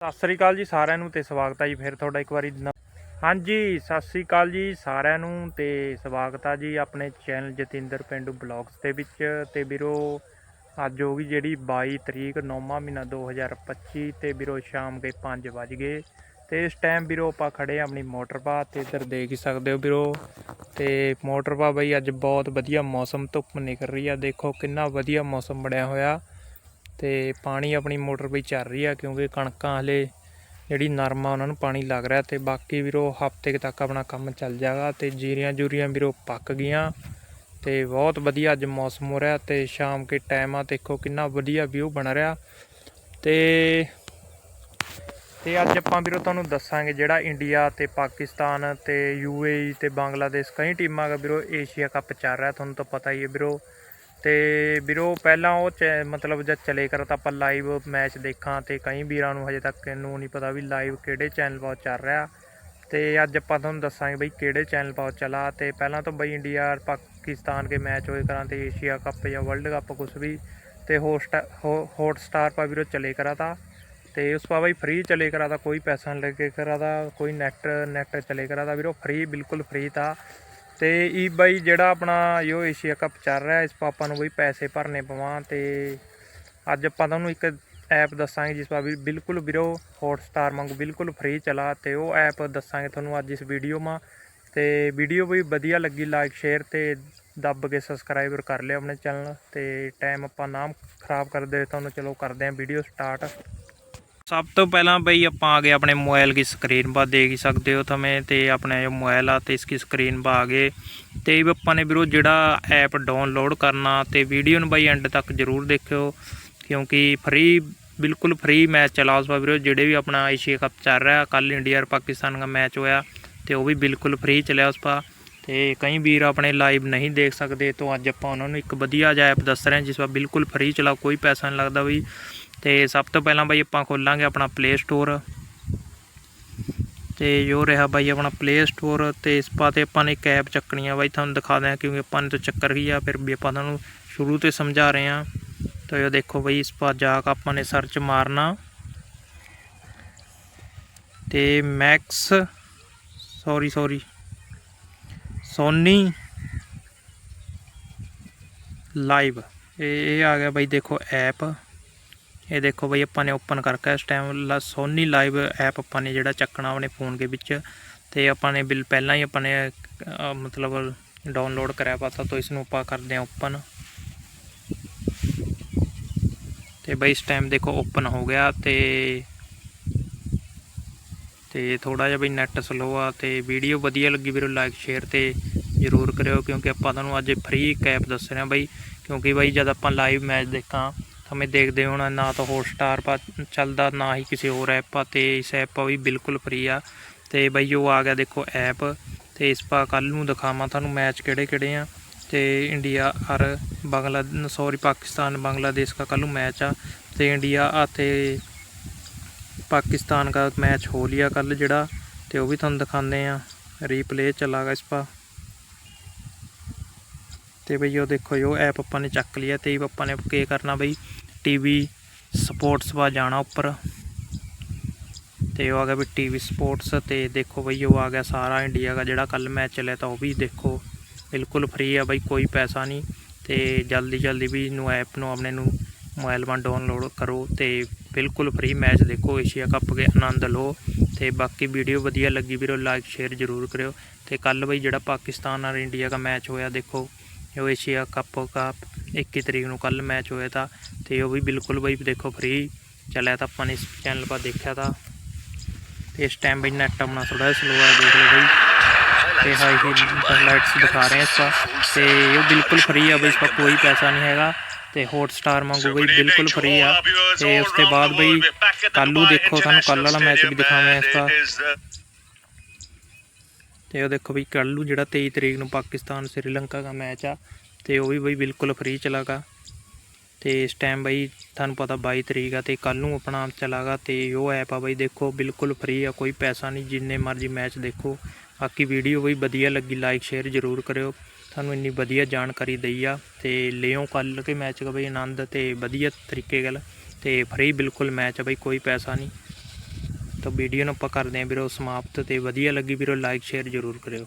ਸਤਿ ਸ੍ਰੀ ਅਕਾਲ ਜੀ ਸਾਰਿਆਂ ਨੂੰ ਤੇ ਸਵਾਗਤ ਹੈ ਜੀ ਫਿਰ ਤੁਹਾਡਾ ਇੱਕ ਵਾਰੀ ਹਾਂਜੀ, ਸਤਿ ਸ੍ਰੀ ਅਕਾਲ ਜੀ ਸਾਰਿਆਂ ਨੂੰ ਤੇ ਸਵਾਗਤ ਹੈ ਜੀ ਆਪਣੇ ਚੈਨਲ ਜਤਿੰਦਰ ਪਿੰਡੂ ਬਲੌਗਸ ਦੇ ਵਿੱਚ ਤੇ ਵੀਰੋ, ਅੱਜ ਹੋ ਗਈ ਜਿਹੜੀ 22 ਤਰੀਕ 9ਵਾਂ ਮਹੀਨਾ 2025 ਤੇ ਵੀਰੋ ਸ਼ਾਮ ਦੇ 5 ਵਜ ਗਏ ਤੇ ਇਸ ਟਾਈਮ ਵੀਰੋ ਆਪਾਂ ਖੜੇ ਆ ਆਪਣੀ ਮੋਟਰ ਪਾ ਤੇ ਇੱਧਰ ਦੇਖ ਹੀ ਸਕਦੇ ਹੋ ਵੀਰੋ ਤੇ ਮੋਟਰ ਪਾ ਬਈ ਅੱਜ ਬਹੁਤ ਵਧੀਆ ਮੌਸਮ ਧੁੱਪ ਨਿਕਲ ਰਹੀ ਆ, ਦੇਖੋ ਕਿੰਨਾ ਵਧੀਆ ਮੌਸਮ ਬਣਿਆ ਹੋਇਆ। ਤੇ ਪਾਣੀ ਆਪਣੀ ਮੋਟਰ ਵੀ ਚੱਲ ਰਹੀ ਆ ਕਿਉਂਕਿ ਕਣਕਾਂ ਹਲੇ ਜਿਹੜੀ ਨਰਮਾ ਉਹਨਾਂ ਨੂੰ ਪਾਣੀ ਲੱਗ ਰਿਹਾ ਤੇ ਬਾਕੀ ਵੀਰੋ ਹਫ਼ਤੇ ਤੱਕ ਆਪਣਾ ਕੰਮ ਚੱਲ ਜਾਗਾ ਤੇ ਜੀਰੀਆਂ ਜੂਰੀਆਂ ਵੀਰੋ ਪੱਕ ਗਈਆਂ ਤੇ ਬਹੁਤ ਵਧੀਆ ਅੱਜ ਮੌਸਮ ਹੋ ਰਿਹਾ ਤੇ ਸ਼ਾਮ ਕੇ ਟਾਈਮ ਆ ਦੇਖੋ ਕਿੰਨਾ ਵਧੀਆ ਵਿਊ ਬਣ ਰਿਹਾ ਤੇ ਤੇ ਅੱਜ ਆਪਾਂ ਵੀਰੋ ਤੁਹਾਨੂੰ ਦੱਸਾਂਗੇ ਜਿਹੜਾ ਇੰਡੀਆ ਤੇ ਪਾਕਿਸਤਾਨ ਤੇ ਯੂਏਈ ਤੇ ਬੰਗਲਾਦੇਸ਼ ਕਈ ਟੀਮਾਂ ਦਾ ਵੀਰੋ ਏਸ਼ੀਆ ਕੱਪ ਚੱਲ ਰਿਹਾ, ਤੁਹਾਨੂੰ ਤਾਂ ਪਤਾ ਹੀ ਹੈ ਵੀਰੋ। ਤੇ ਵੀਰੋ, ਪਹਿਲਾਂ ਉਹ ਚ- ਮਤਲਬ ਜਦ ਚਲੇ ਕਰ ਤਾਂ ਆਪਾਂ ਲਾਈਵ ਮੈਚ ਦੇਖਾਂ ਤੇ ਕਈ ਵੀਰਾਂ ਨੂੰ ਹਜੇ ਤੱਕ ਇਹਨੂੰ ਨਹੀਂ ਪਤਾ ਵੀ ਲਾਈਵ ਕਿਹੜੇ ਚੈਨਲ 'ਤੇ ਚੱਲ ਰਿਹਾ। ਤੇ ਅੱਜ ਆਪਾਂ ਤੁਹਾਨੂੰ ਦੱਸਾਂਗੇ ਬਈ ਕਿਹੜੇ ਚੈਨਲ 'ਤੇ ਚਲਾ ਤੇ ਪਹਿਲਾਂ ਤਾਂ ਬਈ ਇੰਡੀਆ ਔਰ ਪਾਕਿਸਤਾਨ ਕੇ ਮੈਚ ਹੋਏ ਕਰਾਂ ਤੇ ਏਸ਼ੀਆ ਕੱਪ ਜਾਂ ਵਰਲਡ ਕੱਪ ਕੁਝ ਵੀ ਤੇ ਹੋਸਟ ਹੌਟ ਸਟਾਰ ਪਾ ਵੀਰੋ ਚਲੇ ਕਰਾ ਤਾ। ਤੇ ਉਸ ਪਾ ਬਈ ਫ੍ਰੀ ਚਲੇ ਕਰਾ ਤਾ ਕੋਈ ਪੈਸਾ ਨਹੀਂ ਲੱਗੇ ਕਰਾ ਤਾ, ਕੋਈ ਨੈਟ ਨੈਟ ਚਲੇ ਕਰਾ ਤਾ ਵੀਰੋ ਫ੍ਰੀ ਬਿਲਕੁਲ ਫ੍ਰੀ ਤਾ। ਤੇ ਈ ਬਾਈ ਜਿਹੜਾ ਆਪਣਾ ਯੋ ਏਸ਼ੀਆ ਕੱਪ ਚੱਲ ਰਿਹਾ, ਇਸ ਪਾਪਾ ਨੂੰ ਬਈ ਪੈਸੇ ਭਰਨੇ ਪਵਾਂ ਤੇ ਅੱਜ ਆਪਾਂ ਤੁਹਾਨੂੰ ਇੱਕ ਐਪ ਦੱਸਾਂਗੇ ਜਿਸ ਪਾ ਵੀ ਬਿਲਕੁਲ ਵੀਰੋ ਹੌਟਸਟਾਰ ਵਾਂਗੂ ਬਿਲਕੁਲ ਫ੍ਰੀ ਚਲਾ ਤੇ ਉਹ ਐਪ ਦੱਸਾਂਗੇ ਤੁਹਾਨੂੰ ਅੱਜ ਇਸ ਵੀਡੀਓ ਮਾ। ਤੇ ਵੀਡੀਓ ਵੀ ਵਧੀਆ ਲੱਗੀ ਲਾਈਕ ਸ਼ੇਅਰ ਤੇ ਦੱਬ ਕੇ ਸਬਸਕ੍ਰਾਈਬਰ ਕਰ ਲਿਓ ਆਪਣੇ ਚੈਨਲ ਤੇ ਟਾਈਮ ਆਪਾਂ ਨਾਮ ਖਰਾਬ ਕਰਦੇ ਤੁਹਾਨੂੰ ਚਲੋ ਕਰਦੇ ਆਂ ਵੀਡੀਓ ਸਟਾਰਟ ਸਭ ਤੋਂ ਪਹਿਲਾਂ ਬਈ ਆਪਾਂ ਆ ਗਏ ਆਪਣੇ ਮੋਬਾਈਲ ਦੀ ਸਕਰੀਨ ਪਾ ਦੇਖ ਹੀ ਸਕਦੇ ਹੋ ਤੁਮੇ ਤੇ ਆਪਣੇ ਜੋ ਮੋਬਾਈਲ ਆ ਤੇ ਇਸकी ਸਕਰੀਨ ਪਾ ਆ ਗਏ। ਤੇ ਆਪਾਂ ਨੇ ਵੀਰੋ ਜਿਹੜਾ ਐਪ ਡਾਊਨਲੋਡ ਕਰਨਾ ਤੇ ਵੀਡੀਓ ਨੂੰ ਬਈ ਐਂਡ ਤੱਕ ਜਰੂਰ ਦੇਖਿਓ, ਕਿਉਂਕਿ ਫ੍ਰੀ ਬਿਲਕੁਲ ਫ੍ਰੀ ਮੈਚ ਚਲਾ ਉਸ ਵਾ ਵੀਰੋ, ਜਿਹੜੇ ਵੀ ਆਪਣਾ ਏਸ਼ੀਆ ਕੱਪ ਚੱਲ ਰਿਹਾ ਕੱਲ ਇੰਡੀਆ ਔਰ ਪਾਕਿਸਤਾਨ ਦਾ ਮੈਚ ਹੋਇਆ, ਤੇ ਉਹ ਵੀ ਬਿਲਕੁਲ ਫ੍ਰੀ ਚਲਿਆ ਉਸ ਪਾ ਤੇ ਕਈ ਵੀਰ ਆਪਣੇ ਲਾਈਵ ਨਹੀਂ ਦੇਖ ਸਕਦੇ, ਤੋਂ ਅੱਜ ਆਪਾਂ ਉਹਨਾਂ ਨੂੰ ਇੱਕ ਵਧੀਆ ਜਿਹਾ ਐਪ ਦੱਸ ਰਹੇ ਹਾਂ, ਜਿਸ ਵਾ ਬਿਲਕੁਲ ਫ੍ਰੀ ਚਲਾ ਕੋਈ ਪੈਸਾ ਨਹੀਂ ਲੱਗਦਾ ਵੀ ਤੇ ਸਭ ਤੋਂ ਪਹਿਲਾਂ ਬਾਈ ਆਪਾਂ ਖੋਲਾਂਗੇ ਆਪਣਾ ਪਲੇ ਸਟੋਰ ਤੇ ਜੋ ਰਿਹਾ ਬਾਈ ਆਪਣਾ ਪਲੇ ਸਟੋਰ ਤੇ ਇਸ ਪਾਤੇ ਆਪਾਂ ਨੇ ਇੱਕ ਐਪ ਚੱਕਣੀ ਆ ਬਾਈ, ਤੁਹਾਨੂੰ ਦਿਖਾ ਦਿਆਂ ਕਿਉਂਕਿ ਆਪਾਂ ਨੇ ਤਾਂ ਚੱਕਰ ਹੀ ਆ, ਫਿਰ ਵੀ ਆਪਾਂ ਤੁਹਾਨੂੰ ਸ਼ੁਰੂ ਤੋਂ ਸਮਝਾ ਰਹੇ ਆ। ਤਾਂ ਇਹ ਦੇਖੋ ਬਾਈ, ਇਸ ਪਾ ਜਾ ਕੇ ਆਪਾਂ ਨੇ ਸਰਚ ਮਾਰਨਾ। ਤੇ Max sorry sorry Sony Liv ਇਹ ਇਹ ਆ ਗਿਆ ਬਾਈ, ਦੇਖੋ ਐਪ ਇਹ ਦੇਖੋ ਬਈ ਆਪਾਂ ਨੇ ਓਪਨ ਕਰਕਾ ਇਸ ਟਾਈਮ ਸੋਨੀ ਲਾਈਵ ਐਪ ਆਪਾਂ ਨੇ ਜਿਹੜਾ ਚੱਕਣਾ ਆਪਣੇ ਫੋਨ ਦੇ ਵਿੱਚ ਤੇ ਆਪਾਂ ਨੇ ਬਿੱਲ ਪਹਿਲਾਂ ਹੀ ਆਪਾਂ ਨੇ ਮਤਲਬ ਡਾਊਨਲੋਡ ਕਰਿਆ ਪਾਤਾ ਤਾਂ ਇਸ ਨੂੰ ਆਪਾਂ ਕਰਦੇ ਹਾਂ ਓਪਨ। ਤੇ ਬਈ ਇਸ ਟਾਈਮ ਦੇਖੋ ਓਪਨ ਹੋ ਗਿਆ ਤੇ ਤੇ ਥੋੜਾ ਜਿਹਾ ਬਈ ਨੈਟ ਸਲੋ ਆ ਤੇ ਵੀਡੀਓ ਵਧੀਆ ਲੱਗੀ ਵੀਰੋ ਲਾਈਕ ਸ਼ੇਅਰ ਤੇ ਜ਼ਰੂਰ ਕਰਿਓ ਕਿਉਂਕਿ ਆਪਾਂ ਤੁਹਾਨੂੰ ਅੱਜ ਫ੍ਰੀ ਕੈਪ ਦੱਸ ਰਹੇ ਹਾਂ ਬਈ ਕਿਉਂਕਿ ਬਈ ਜਦ ਆਪਾਂ ਲਾਈਵ ਮੈਚ ਦੇਖਾਂ ਤੁਸੀਂ ਦੇਖਦੇ ਹੋਣਾ, ਨਾ ਤਾਂ ਹੌਟਸਟਾਰ ਪਾ, ਚੱਲਦਾ, ਨਾ ਹੀ ਕਿਸੇ ਹੋਰ ਐਪ ਆ ਤੇ ਇਸ ਐਪ ਆ ਵੀ ਬਿਲਕੁਲ ਫ੍ਰੀ ਆ। ਤੇ ਬਈ ਉਹ ਆ ਗਿਆ ਦੇਖੋ ਐਪ ਤੇ ਇਸ ਪਾ ਕੱਲ ਨੂੰ ਦਿਖਾਵਾਂ ਤੁਹਾਨੂੰ ਮੈਚ ਕਿਹੜੇ ਕਿਹੜੇ ਆ। ਤੇ ਇੰਡੀਆ ਔਰ ਬੰਗਲਾ ਸੌਰੀ ਪਾਕਿਸਤਾਨ ਬੰਗਲਾਦੇਸ਼ का ਕੱਲ ਨੂੰ ਮੈਚ ਆ। ਤੇ ਇੰਡੀਆ ਆ ਤੇ ਪਾਕਿਸਤਾਨ ਦਾ ਮੈਚ ਹੋ ਲਿਆ ਕੱਲ ਜਿਹੜਾ, ਤੇ ਉਹ ਵੀ ਤੁਹਾਨੂੰ ਦਿਖਾਉਂਦੇ ਆ। ਰੀਪਲੇ ਚਲਾਗਾ ਇਸ ਪਾ। ਤੇ ਬਈ ਉਹ ਦੇਖੋ ਜੋ ਐਪ ਆਪਾਂ ਨੇ ਚੱਕ ਲਿਆ ਤੇ ਆਪਾਂ ਨੇ ਕੀ ਕਰਨਾ ਬਈ ਟੀਵੀ ਸਪੋਰਟਸ ਵਾ ਜਾਣਾ ਉੱਪਰ। ਤੇ ਉਹ ਆ ਗਿਆ ਵੀ ਟੀਵੀ ਸਪੋਰਟਸ ਤੇ ਦੇਖੋ ਬਈ ਉਹ ਆ ਗਿਆ ਸਾਰਾ ਇੰਡੀਆ ਦਾ ਜਿਹੜਾ ਕੱਲ ਮੈਚ ਚੱਲਿਆ ਤਾਂ ਉਹ ਵੀ ਦੇਖੋ। ਬਿਲਕੁਲ ਫ੍ਰੀ ਆ ਬਈ, ਕੋਈ ਪੈਸਾ ਨਹੀਂ। ਤੇ ਜਲਦੀ ਜਲਦੀ ਵੀ ਇਹਨੂੰ ਐਪ ਨੂੰ ਆਪਣੇ ਨੂੰ ਮੋਬਾਈਲ ਵਾਂ ਡਾਊਨਲੋਡ ਕਰੋ ਤੇ ਬਿਲਕੁਲ ਫ੍ਰੀ ਮੈਚ ਦੇਖੋ ਏਸ਼ੀਆ ਕੱਪ ਦੇ ਆਨੰਦ ਲਓ। ਤੇ ਬਾਕੀ ਵੀਡੀਓ ਵਧੀਆ ਲੱਗੀ ਵੀਰੋ ਲਾਈਕ ਸ਼ੇਅਰ ਜ਼ਰੂਰ ਕਰਿਓ। ਤੇ ਕੱਲ ਬਈ ਜਿਹੜਾ ਪਾਕਿਸਤਾਨ ਔਰ ਇੰਡੀਆ ਦਾ ਮੈਚ ਹੋਇਆ ਦੇਖੋ। ਜੋ ਏਸ਼ੀਆ ਕੱਪ ਦਾ 21 ਤਰੀਕ ਨੂੰ ਕੱਲ ਮੈਚ ਹੋਇਆ ਤਾਂ ਤੇ ਉਹ ਵੀ ਬਿਲਕੁਲ ਬਈ ਦੇਖੋ ਫ੍ਰੀ ਚੱਲਿਆ ਤਾਂ ਆਪਾਂ ਨੇ ਇਸ ਚੈਨਲ 'ਤੇ ਦੇਖਿਆ ਤਾਂ। ਤੇ ਇਸ ਟਾਈਮ ਬਈ ਨੈਟ ਆਪਣਾ ਥੋੜਾ ਸਲੋ ਆ ਦੇਖ ਲਓ ਬਈ। ਤੇ ਹਾਈ ਹੀ ਲਾਈਟਸ ਦਿਖਾ ਰਹੇ ਆ ਇਸ ਤੇ ਇਹ ਬਿਲਕੁਲ ਫ੍ਰੀ ਆ ਬਈ ਇਸ ਕੋਈ ਪੈਸਾ ਨਹੀਂ ਹੈਗਾ। ਤੇ ਹੌਟ ਸਟਾਰ ਵਾਂਗੂ ਬਈ ਬਿਲਕੁਲ ਫ੍ਰੀ ਆ। ਤੇ ਉਸ ਤੋਂ ਬਾਅਦ ਬਈ ਕੱਲ੍ਹ ਨੂੰ ਦੇਖੋ ਤੁਹਾਨੂੰ ਕੱਲ੍ਹ ਵਾਲਾ ਮੈਚ ਵੀ ਦਿਖਾਵਾਂ ਇਸ ਦਾ ਤੇ ਉਹ ਦੇਖੋ ਬਈ ਕੱਲ੍ਹ ਨੂੰ ਜਿਹੜਾ 23 ਤਰੀਕ ਨੂੰ ਪਾਕਿਸਤਾਨ ਸ੍ਰੀਲੰਕਾ ਦਾ ਮੈਚ ਆ, ਤੇ ਉਹ ਵੀ ਬਈ ਬਿਲਕੁਲ ਫ੍ਰੀ ਚਲਾਗਾ। ਤੇ ਇਸ ਟਾਈਮ ਬਈ ਤੁਹਾਨੂੰ ਪਤਾ 22 ਤਰੀਕ ਆ ਤੇ ਕੱਲ ਨੂੰ ਆਪਣਾ ਚਲਾਗਾ ਤੇ ਉਹ ਐਪ ਆ ਬਈ ਦੇਖੋ ਬਿਲਕੁਲ ਫ੍ਰੀ ਆ, ਕੋਈ ਪੈਸਾ ਨਹੀਂ, ਜਿੰਨੇ ਮਰਜ਼ੀ ਮੈਚ ਦੇਖੋ। ਬਾਕੀ ਵੀਡੀਓ ਬਈ ਵਧੀਆ ਲੱਗੀ ਲਾਈਕ ਸ਼ੇਅਰ ਜ਼ਰੂਰ ਕਰਿਓ। ਤੁਹਾਨੂੰ ਇੰਨੀ ਵਧੀਆ ਜਾਣਕਾਰੀ ਦਈ ਆ ਤੇ ਲਿਓ ਕੱਲ ਕੇ ਮੈਚ ਦਾ ਬਈ ਆਨੰਦ ਤੇ ਵਧੀਆ ਤਰੀਕੇ ਗੱਲ ਤੇ ਫ੍ਰੀ ਬਿਲਕੁਲ ਮੈਚ ਆ ਬਈ, ਕੋਈ ਪੈਸਾ ਨਹੀਂ। ਤਾਂ ਵੀਡੀਓ ਨੂੰ ਆਪਾਂ ਕਰਦੇ ਹਾਂ ਵੀਰੋ ਸਮਾਪਤ ਤੇ ਵਧੀਆ ਲੱਗੀ ਵੀਰੋ ਲਾਈਕ ਸ਼ੇਅਰ ਜ਼ਰੂਰ ਕਰਿਓ।